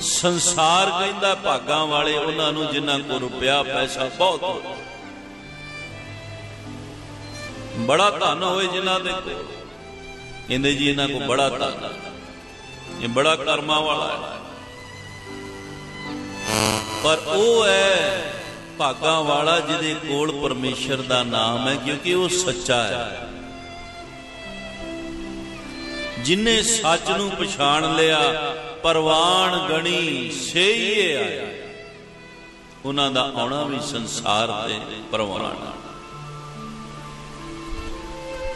ਸੰਸਾਰ ਕਹਿੰਦਾ ਭਾਗਾਂ ਵਾਲੇ ਉਹਨਾਂ ਨੂੰ ਜਿਨ੍ਹਾਂ ਕੋਲ ਰੁਪਿਆ, ਪੈਸਾ ਬਹੁਤ ਹੋਵੇ। ਬੜਾ ਧਨ ਹੋਏ ਜਿਨ੍ਹਾਂ ਦੇ ਕੋਲ। ਕਹਿੰਦੇ ਜੀ ਇਹਨਾਂ ਕੋਲ ਬੜਾ ਧਨ ਇਹ ਬੜਾ ਕਰਮਾਂ ਵਾਲਾ ਹੈ। ਪਰ ਉਹ ਹੈ ਭਾਗਾਂ ਵਾਲਾ ਜਿਹਦੇ ਕੋਲ ਪਰਮੇਸ਼ਰ ਦਾ ਨਾਮ ਹੈ, ਕਿਉਂਕਿ ਉਹ ਸੱਚਾ ਹੈ। ਜਿਨੇ ਸੱਚ ਨੂੰ ਪਛਾਣ ਲਿਆ ਪਰਵਾਨ ਗਣੀ ਸਹੀਏ ਆਇਆ ਉਹਨਾਂ ਦਾ ਆਉਣਾ ਵੀ ਸੰਸਾਰ ਤੇ ਪਰਵਾਨ।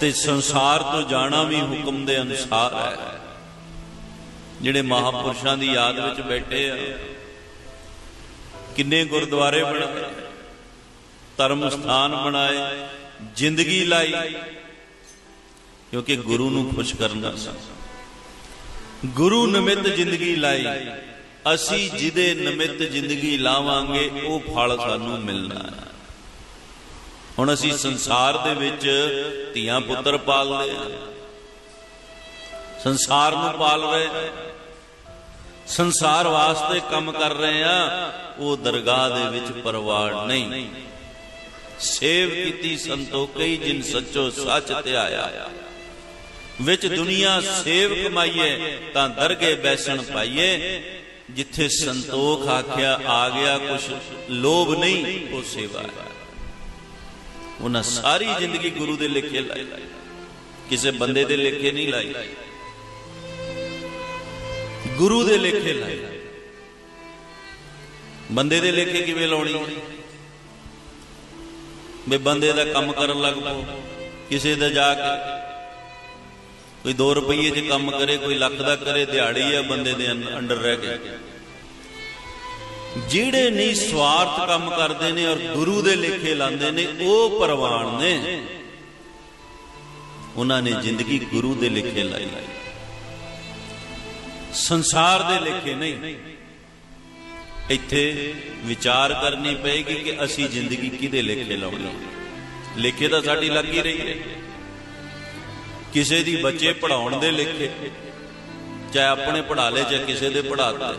ਤੇ ਸੰਸਾਰ ਤੋਂ ਜਾਣਾ ਵੀ ਹੁਕਮ ਦੇ ਅਨੁਸਾਰ ਹੈ। ਜਿਹੜੇ ਮਹਾਪੁਰਸ਼ਾਂ ਦੀ ਯਾਦ ਵਿੱਚ ਬੈਠੇ ਆ, ਕਿੰਨੇ ਗੁਰਦੁਆਰੇ ਬਣਾਏ, ਧਰਮ ਸਥਾਨ ਬਣਾਏ, ਜ਼ਿੰਦਗੀ ਲਾਈ, ਕਿਉਂਕਿ ਗੁਰੂ ਨੂੰ ਖੁਸ਼ ਕਰਨਾ ਸੀ ਗੁਰੂ ਨਿਮਿਤ ਜ਼ਿੰਦਗੀ ਲਾਈ। ਅਸੀਂ ਜਿਹਦੇ ਨਿਮਿਤ ਜ਼ਿੰਦਗੀ ਲਾਵਾਂਗੇ, ਉਹ ਫਲ ਸਾਨੂੰ ਮਿਲਣਾ ਹੈ। ਹੁਣ ਅਸੀਂ ਸੰਸਾਰ ਦੇ ਵਿੱਚ ਧੀਆਂ ਪੁੱਤਰ ਪਾਲਦੇ ਆ ਸੰਸਾਰ ਨੂੰ ਪਾਲ ਰਹੇ ਸੰਸਾਰ ਵਾਸਤੇ ਕੰਮ ਕਰ ਰਹੇ ਆ ਉਹ ਦਰਗਾਹ ਦੇ ਵਿੱਚ ਪਰਵਾੜ ਨਹੀਂ। ਸੇਵ ਕੀਤੀ ਸੰਤੋਖਈ ਜਿਨ ਸੱਚੋ ਸੱਚ ਤੇ ਧਿਆਇਆ ਵਿੱਚ ਦੁਨੀਆ ਸੇਵ ਕਮਾਈਏ ਤਾਂ ਦਰਗੇ ਬੈਸਣ ਪਾਈਏ। ਜਿੱਥੇ ਸੰਤੋਖ ਆਖਿਆ ਆ ਗਿਆ ਕੁਛ ਲੋਭ ਨਹੀਂ ਉਹ ਸੇਵਾ ਹੈ। ਉਹਨਾਂ ਸਾਰੀ ਜ਼ਿੰਦਗੀ ਗੁਰੂ ਦੇ ਲਿਖੇ ਲਾਈ। ਕਿਸੇ ਬੰਦੇ ਦੇ ਲਿਖੇ ਨਹੀਂ ਲਾਈ। ਗੁਰੂ ਦੇ ਲੇਖੇ ਲਾਏ। ਬੰਦੇ ਦੇ ਲੇਖੇ ਕਿਵੇਂ ਲਾਉਣੀ? ਵੀ ਬੰਦੇ ਦਾ ਕੰਮ ਕਰਨ ਲੱਗ ਪਓ ਕਿਸੇ ਦਾ ਜਾ ਕੇ ਕੋਈ 2 ਰੁਪਏ 'ਚ ਕੰਮ ਕਰੇ, ਕੋਈ ਲੱਖ ਦਾ ਕਰੇ, ਦਿਹਾੜੀ ਆ, ਬੰਦੇ ਦੇ ਅੰਡਰ ਰਹਿ ਕੇ ਜਿਹੜੇ ਨਹੀਂ ਸਵਾਰਥ ਕੰਮ ਕਰਦੇ ਨੇ ਔਰ ਗੁਰੂ ਦੇ ਲੇਖੇ ਲਾਉਂਦੇ ਨੇ, ਉਹ ਪਰਵਾਨ ਨੇ। ਉਹਨਾਂ ਨੇ ਜ਼ਿੰਦਗੀ ਗੁਰੂ ਦੇ ਲੇਖੇ ਲਾਈ। ਸੰਸਾਰ ਦੇ ਲੇਖੇ ਨਹੀਂ। ਇੱਥੇ ਵਿਚਾਰ ਕਰਨੀ ਪਏਗੀ ਕਿ ਅਸੀਂ ਜ਼ਿੰਦਗੀ ਕਿਹਦੇ ਲੇਖੇ ਲਾਉਣੀ ਲੇਖੇ ਤਾਂ ਸਾਡੀ ਲੱਗ ਹੀ ਰਹੀ ਹੈ। ਕਿਸੇ ਦੀ ਬੱਚੇ ਪੜਾਉਣ ਦੇ ਲੇਖੇ, ਚਾਹੇ ਆਪਣੇ ਪੜਾ ਲੇ ਚਾਹੇ ਕਿਸੇ ਦੇ ਪੜਾਤੇ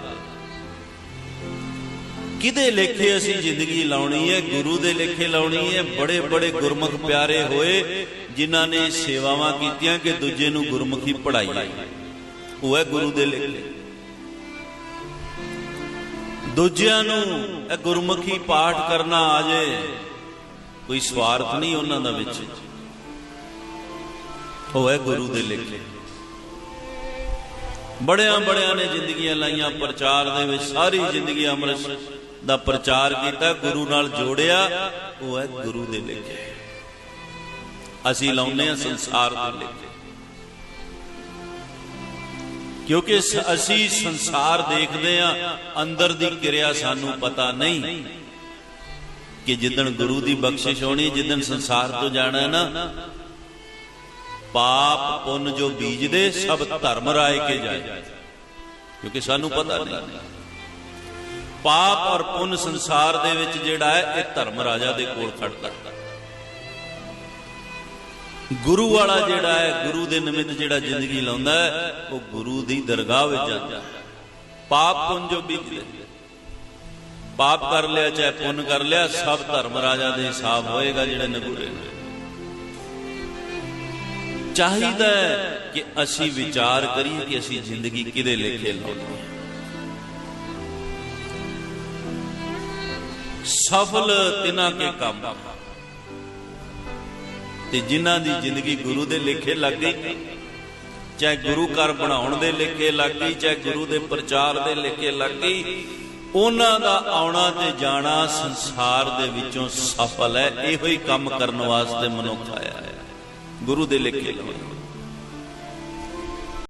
ਕਿਹਦੇ ਲੇਖੇ ਅਸੀਂ ਜ਼ਿੰਦਗੀ ਲਾਉਣੀ ਹੈ? ਗੁਰੂ ਦੇ ਲੇਖੇ ਲਾਉਣੀ ਹੈ। ਬੜੇ ਬੜੇ ਗੁਰਮੁਖ ਪਿਆਰੇ ਹੋਏ, ਜਿਨ੍ਹਾਂ ਨੇ ਸੇਵਾਵਾਂ ਕੀਤੀਆਂ ਕਿ ਦੂਜੇ ਨੂੰ ਗੁਰਮੁਖੀ ਪੜਾਈ ਉਹ ਹੈ ਗੁਰੂ ਦੇ ਲੇਖੇ। ਦੂਜਿਆਂ ਨੂੰ ਇਹ ਗੁਰਮੁਖੀ ਪਾਠ ਕਰਨਾ ਆ ਜੇ ਕੋਈ ਸਵਾਰਥ ਨਹੀਂ ਉਹਨਾਂ ਦਾ ਵਿੱਚ। ਉਹ ਹੈ ਗੁਰੂ ਦੇ ਲੇਖੇ। ਬੜਿਆਂ ਬੜਿਆਂ ਨੇ ਜ਼ਿੰਦਗੀਆਂ ਲਾਈਆਂ, ਪ੍ਰਚਾਰ ਦੇ ਵਿੱਚ ਸਾਰੀ ਜ਼ਿੰਦਗੀ ਅੰਮ੍ਰਿਤ ਦਾ ਪ੍ਰਚਾਰ ਕੀਤਾ, ਗੁਰੂ ਨਾਲ ਜੋੜਿਆ, ਉਹ ਹੈ ਗੁਰੂ ਦੇ ਲੇਖੇ। ਅਸੀਂ ਲਾਉਨੇ ਆ ਸੰਸਾਰ ਦੇ ਲੇਖੇ। ਕਿਉਂਕਿ ਅਸੀਂ ਸੰਸਾਰ ਦੇਖਦੇ ਆ ਅੰਦਰ ਦੀ ਕਿਰਿਆ ਸਾਨੂੰ ਪਤਾ ਨਹੀਂ ਕਿ ਜਿੱਦਣ ਗੁਰੂ ਦੀ ਬਖਸ਼ਿਸ਼ ਹੋਣੀ, ਜਿੱਦਣ ਸੰਸਾਰ ਤੋਂ ਜਾਣਾ ਨਾ ਪਾਪ ਪੁੰਨ ਜੋ ਬੀਜਦੇ, ਸਭ ਧਰਮ ਰਾਏ ਕੇ ਜਾਏ। ਕਿਉਂਕਿ ਸਾਨੂੰ ਪਤਾ ਨਹੀਂ। ਪਾਪ ਔਰ ਪੁੰਨ ਸੰਸਾਰ ਦੇ ਵਿੱਚ ਜਿਹੜਾ ਹੈ, ਇਹ ਧਰਮ ਰਾਜਾ ਦੇ ਕੋਲ ਖੜਦਾ। ਹੈ ਗੁਰੂ ਵਾਲਾ ਜਿਹੜਾ ਹੈ, ਗੁਰੂ ਦੇ ਨਿਮਿਤ ਜਿਹੜਾ ਜ਼ਿੰਦਗੀ ਲਾਉਂਦਾ ਹੈ, ਉਹ ਗੁਰੂ ਦੀ ਦਰਗਾਹ ਵਿੱਚ ਜਾਂਦਾ। ਹੈ ਪਾਪ ਪੁੰਨ ਜੋ ਬੀਜਦੇ। ਪਾਪ ਕਰ ਲਿਆ, ਚਾਹੇ ਪੁੰਨ ਕਰ ਲਿਆ, ਸਭ ਧਰਮ ਰਾਜਾ ਦੇ ਹਿਸਾਬ ਹੋਏਗਾ ਜਿਹੜੇ ਨਗੂਰੇ ਨੇ। ਚਾਹੀਦਾ ਹੈ ਕਿ ਅਸੀਂ ਵਿਚਾਰ ਕਰੀਏ ਕਿ ਅਸੀਂ ਜ਼ਿੰਦਗੀ ਕਿਹਦੇ ਲੇਖੇ ਲਾਉਣੀ ਹੈ। ਸਫਲ ਤਿਨਾ ਕੇ ਕੰਮ। ਤੇ ਜਿਨ੍ਹਾਂ ਦੀ ਜ਼ਿੰਦਗੀ ਗੁਰੂ ਦੇ ਲੇਖੇ ਲੱਗ ਗਈ, ਚਾਹੇ ਗੁਰੂ ਘਰ ਬਣਾਉਣ ਦੇ ਲੇਖੇ ਲੱਗ ਗਈ, ਚਾਹੇ ਗੁਰੂ ਦੇ ਪ੍ਰਚਾਰ ਦੇ ਲੇਖੇ ਲੱਗ ਗਈ, ਉਹਨਾਂ ਦਾ ਆਉਣਾ ਤੇ ਜਾਣਾ ਸੰਸਾਰ ਦੇ ਵਿੱਚੋਂ ਸਫਲ ਹੈ, ਇਹੋ ਹੀ ਕੰਮ ਕਰਨ ਵਾਸਤੇ ਮਨੁੱਖ ਆਇਆ ਹੈ। ਗੁਰੂ ਦੇ ਲੇਖੇ ਲਾਉਣ